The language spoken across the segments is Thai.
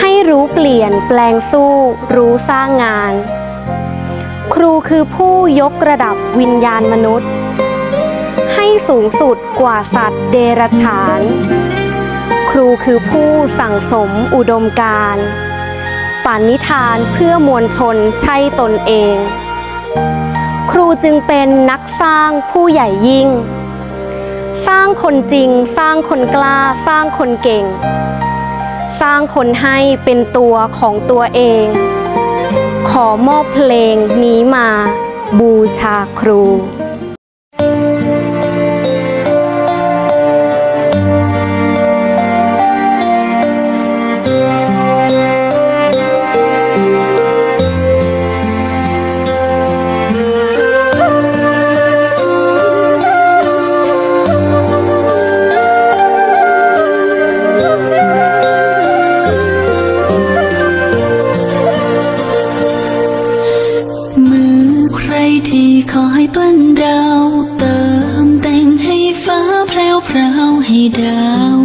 ให้รู้เปลี่ยนแปลงสู้ รู้สร้างงาน ครูคือผู้ยกระดับวิญญาณมนุษย์ ให้สูงสุดกว่าสัตว์เดรัจฉาน ครูคือผู้สั่งสมอุดมการฝันนิทานเพื่อมวลชนใช่ตนเอง ครูจึงเป็นนักสร้างผู้ใหญ่ยิ่ง สร้างคนจริง สร้างคนกล้า สร้างคนเก่ง สร้างคนให้เป็นตัวของตัวเอง ขอมอบเพลงนี้มาบูชาครู พราวให้ดาว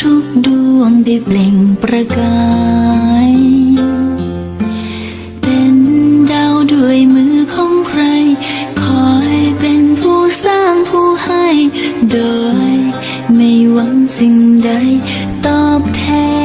ทุกดวงได้เปล่งประกายเป็นดาวด้วยมือของใคร คอยเป็นผู้สร้างผู้ให้ โดย ไม่หวังสิ่งใดตอบแทน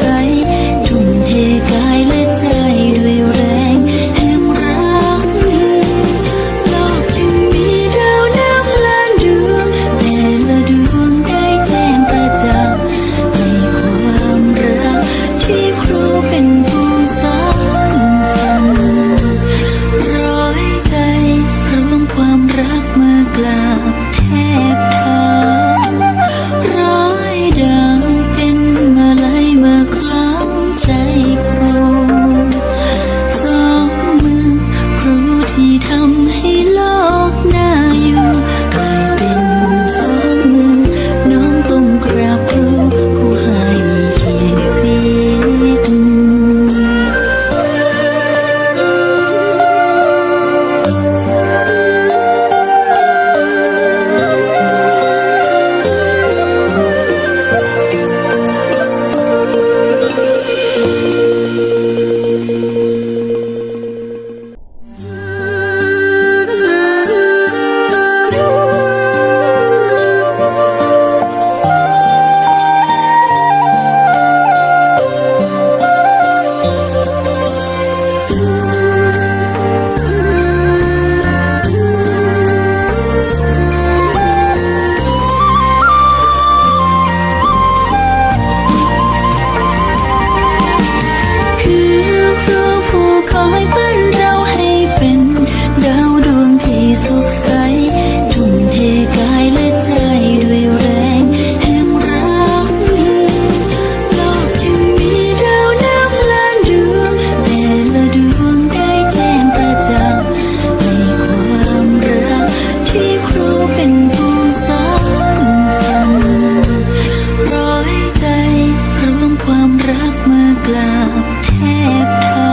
ใคร kept her.